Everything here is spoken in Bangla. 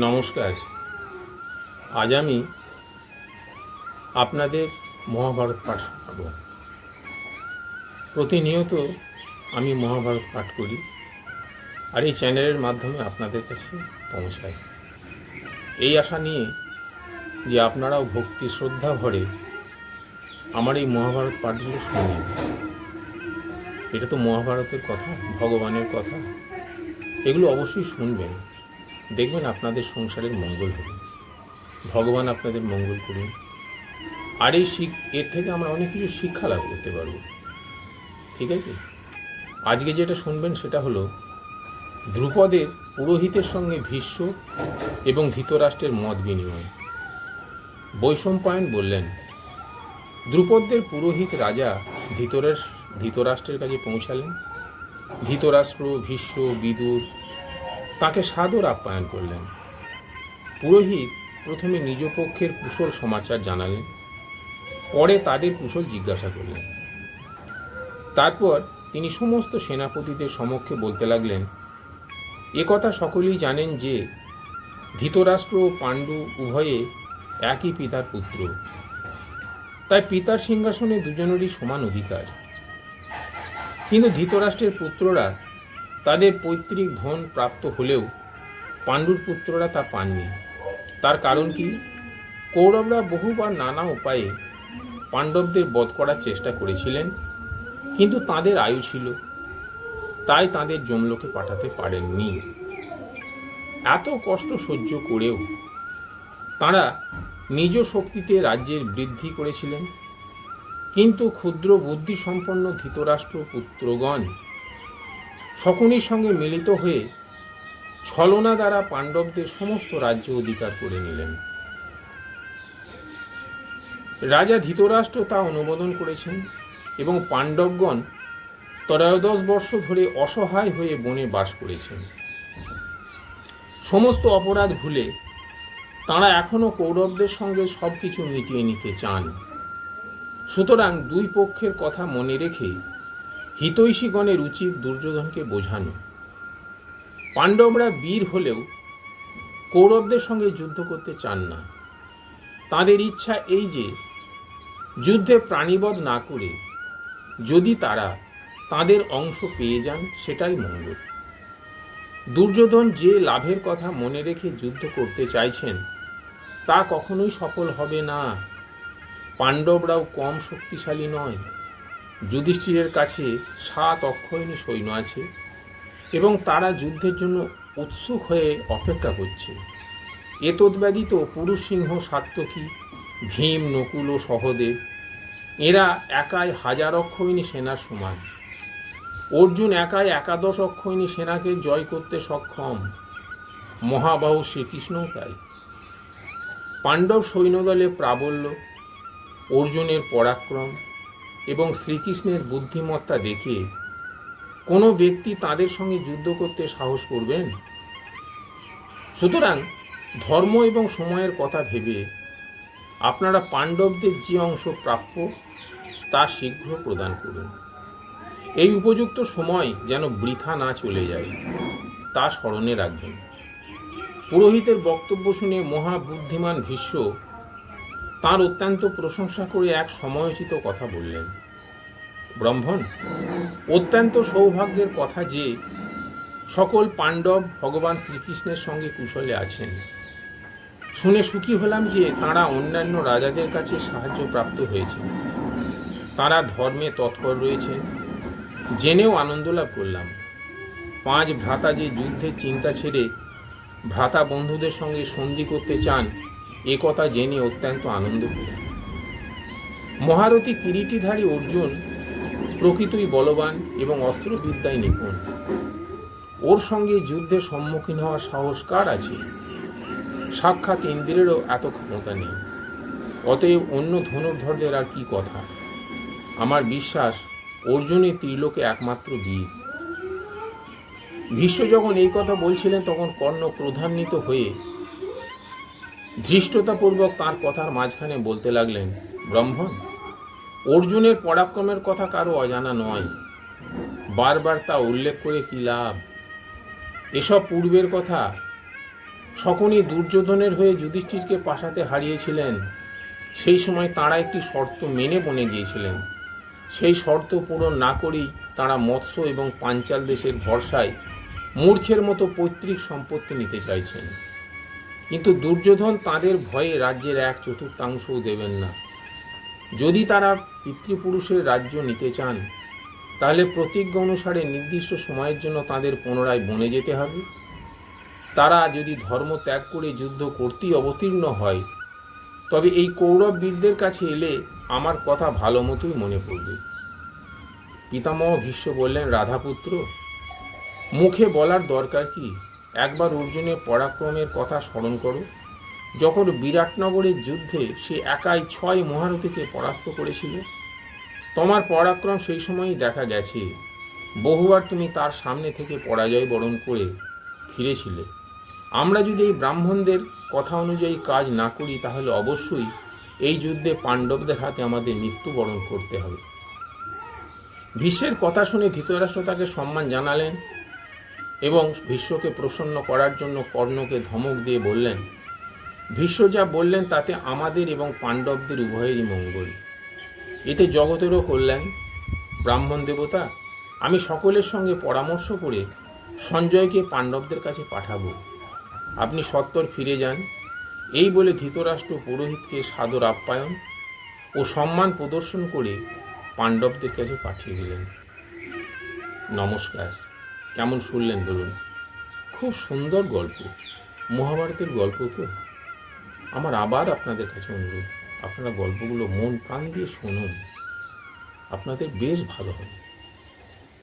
নমস্কার। আজ আমি আপনাদের মহাভারত পাঠ শোনাব। প্রতিনিয়ত আমি মহাভারত পাঠ করি আর এই চ্যানেলের মাধ্যমে আপনাদের কাছে পৌঁছাই। এই আশা নিয়ে যে আপনারাও ভক্তি শ্রদ্ধা ভরে আমার এই মহাভারত পাঠগুলো শুনবেন। এটা তো মহাভারতের কথা, ভগবানের কথা, এগুলো অবশ্যই শুনবেন। দেখবেন আপনাদের সংসারের মঙ্গল হবে। ভগবান আপনাদের মঙ্গল করুন। আর এই শিখ এর থেকে আমরা অনেক কিছু শিক্ষা লাভ করতে পারব। ঠিক আছে? আজকে যেটা শুনবেন সেটা হলো, ধ্রুপদের পুরোহিতের সঙ্গে ভীষ্ম এবং ধৃতরাষ্ট্রের মত বিনিময়। বৈষম্পায়ন বললেন দ্রুপদদের পুরোহিত রাজা ধৃতরের ধৃতরাষ্ট্রের কাছে পৌঁছালেন। ধৃতরাষ্ট্র, ভীষ্ম, বিদুর তাকে সাদর আপ্যায়ন করলেন। পুরোহিত প্রথমে নিজ পক্ষের কুশল সমাচার জানালেন, পরে তাদের কুশল জিজ্ঞাসা করলেন। তারপর তিনি সমস্ত সেনাপতিদের সমক্ষে বলতে লাগলেন একথা সকলেই জানেন যে, ধৃতরাষ্ট্র ও পাণ্ডু উভয়ে একই পিতার পুত্র। তাই পিতার সিংহাসনে দুজনেরই সমান অধিকার। কিন্তু ধৃতরাষ্ট্রের পুত্ররা তাদের পৈতৃক ধন প্রাপ্ত হলেও পাণ্ডুর পুত্ররা তা পাননি। তার কারণ কি? কৌরবরা বহুবার নানা উপায়ে পাণ্ডবদের বধ করার চেষ্টা করেছিলেন, কিন্তু তাদের আয়ু ছিল, তাই তাদের জমলোকে পাঠাতে পারেননি। এত কষ্ট সহ্য করেও তারা নিজ শক্তিতে রাজ্যের বৃদ্ধি করেছিলেন, কিন্তু ক্ষুদ্র বুদ্ধিসম্পন্ন ধৃতরাষ্ট্র পুত্রগণ শকুনির সঙ্গে মিলিত হয়ে ছলনা দ্বারা পাণ্ডবদের সমস্ত রাজ্য অধিকার করে নিলেন। রাজা ধৃতরাষ্ট্র তা অনুমোদন করেছেন এবং পাণ্ডবগণ ত্রয়োদশ বর্ষ ধরে অসহায় হয়ে বনে বাস করেছেন। সমস্ত অপরাধ ভুলে তাঁরা এখনও কৌরবদের সঙ্গে সব কিছু মিটিয়ে নিতে চান। সুতরাং দুই পক্ষের কথা মনে রেখে হিতৈষীগণের উচিত দুর্যোধনকে বোঝানো। পাণ্ডবরা বীর হলেও কৌরবদের সঙ্গে যুদ্ধ করতে চান না। তাদের ইচ্ছা এই যে, যুদ্ধে প্রাণীবধ না করে যদি তারা তাদের অংশ পেয়ে যান, সেটাই মঙ্গল। দুর্যোধন যে লাভের কথা মনে রেখে যুদ্ধ করতে চাইছেন, তা কখনোই সফল হবে না। পাণ্ডবরাও কম শক্তিশালী নয়। যুধিষ্ঠিরের কাছে সাত অক্ষয়ণী সৈন্য আছে এবং তারা যুদ্ধের জন্য উৎসুক হয়ে অপেক্ষা করছে। এতদ্ব্যতীত পুরুষ সিংহ সাত্তকী ভীম, নকুল ও সহদেব, এরা একাই হাজার অক্ষয়ণী সেনার সমান। অর্জুন একাই একাদশ অক্ষয়ণী সেনাকে জয় করতে সক্ষম। মহাবাহু শ্রীকৃষ্ণও তাই। পাণ্ডব সৈন্যদলে প্রাবল্য, অর্জুনের পরাক্রম এবং শ্রীকৃষ্ণের বুদ্ধিমত্তা দেখে কোনো ব্যক্তি তাদের সঙ্গে যুদ্ধ করতে সাহস করবেন? সুতরাং ধর্ম এবং সময়ের কথা ভেবে আপনারা পাণ্ডবদের যে অংশ প্রাপ্য, তা শীঘ্র প্রদান করুন। এই উপযুক্ত সময় যেন বৃথা না চলে যায়, তা স্মরণে রাখবেন। পুরোহিতের বক্তব্য শুনে মহাবুদ্ধিমান ভীষ্ম তার অত্যন্ত প্রশংসা করে এক সময়োচিত কথা বললেন। ব্রহ্মণ, অত্যন্ত সৌভাগ্যের কথা যে সকল পাণ্ডব ভগবান শ্রীকৃষ্ণের সঙ্গে কুশলে আছেন। শুনে সুখী হলাম যে তারা অন্যান্য রাজাদের কাছে সাহায্য প্রাপ্ত হয়েছে তারা ধর্মে তৎপর রয়েছেন। জেনেও আনন্দ লাভ করলাম। পাঁচ ভ্রাতা যে যুদ্ধের চিন্তা ছেড়ে ভ্রাতা বন্ধুদের সঙ্গে সন্ধি করতে চান এ কথা জেনে অত্যন্ত আনন্দ পেলাম। মহারথী কিরিটিধারী অর্জুন প্রকৃতই বলবান এবং অস্ত্রবিদ্যায় নিপুণ। ওর সঙ্গে যুদ্ধের সম্মুখীন হওয়ার সাহস কার আছে? সাক্ষাৎ ইন্দ্রেরও এত ক্ষমতা নেই। অতএব অন্য ধনুর্ধরদের আর কি কথা? আমার বিশ্বাস অর্জুনই ত্রিলোকে একমাত্র বীর। ভীষ্ম যখন এই কথা বলছিলেন তখন কর্ণ ক্রোধান্বিত হয়ে ধৃষ্টতাপূর্বক তার কথার মাঝখানে বলতে লাগলেন, ব্রহ্মণ, অর্জুনের পরাক্রমের কথা কারও অজানা নয়। বারবার তা উল্লেখ করে কি লাভ? এসব পূর্বের কথা। শকুনি দুর্যোধনের হয়ে যুধিষ্ঠিরকে পাশাতে হারিয়েছিলেন। সেই সময় তাঁরা একটি শর্ত মেনে বনে গিয়েছিলেন। সেই শর্ত পূরণ না করেই তাঁরা মৎস্য এবং পাঞ্চাল দেশের ভরসায় মূর্খের মতো পৈতৃক সম্পত্তি নিতে চাইছেন। কিন্তু দুর্যোধন তাদের ভয়ে রাজ্যের এক চতুর্থাংশও দেবেন না। যদি তারা পিতৃপুরুষের রাজ্য নিতে চান, তাহলে প্রতিজ্ঞা অনুসারে নির্দিষ্ট সময়ের জন্য তাদের পুনরায় বনে যেতে হবে। তারা যদি ধর্ম ত্যাগ করে যুদ্ধ করতেই অবতীর্ণ হয়, তবে এই কৌরববিদদের কাছে এলে আমার কথা ভালো মতোই মনে পড়বে। পিতামহ ভীষ্ম বললেন, রাধাপুত্র, মুখে বলার দরকার কি? একবার অর্জুনের পরাক্রমের কথা স্মরণ করো। যখন বিরাটনগরের যুদ্ধে সে একাই ছয় মহারথীকে পরাস্ত করেছিল, তোমার পরাক্রম সেই সময়ই দেখা গেছে। বহুবার তুমি তার সামনে থেকে পরাজয় বরণ করে ফিরেছিলে। আমরা যদি এই ব্রাহ্মণদের কথা অনুযায়ী কাজ না করি, তাহলে অবশ্যই এই যুদ্ধে পাণ্ডবদের হাতে আমাদের মৃত্যুবরণ করতে হবে। ভীষ্মের কথা শুনে ধৃতরাষ্ট্র তাকে সম্মান জানালেন। এবং ভীষ্মকে প্রসন্ন করার জন্য কর্ণকে ধমক দিয়ে বললেন, ভীষ্ম যা বললেন তাতে আমাদের এবং পাণ্ডবদের উভয়েরই মঙ্গল। এতে জগতেরও কল্যাণ। ব্রাহ্মণ দেবতা, আমি সকলের সঙ্গে পরামর্শ করে সঞ্জয়কে পাণ্ডবদের কাছে পাঠাবো। আপনি সত্তর ফিরে যান। এই বলে ধৃতরাষ্ট্র পুরোহিতকে সাদর আপ্যায়ন ও সম্মান প্রদর্শন করে পাণ্ডবদের কাছে পাঠিয়ে দিলেন। নমস্কার। কেমন শুনলেন বলুন? খুব সুন্দর গল্প। মহাভারতের গল্প তো। আমার আবার আপনাদের কাছে অনুরোধ, আপনারা গল্পগুলো মন প্রাণ দিয়ে শুনুন। আপনাদের বেশ ভালো হবে।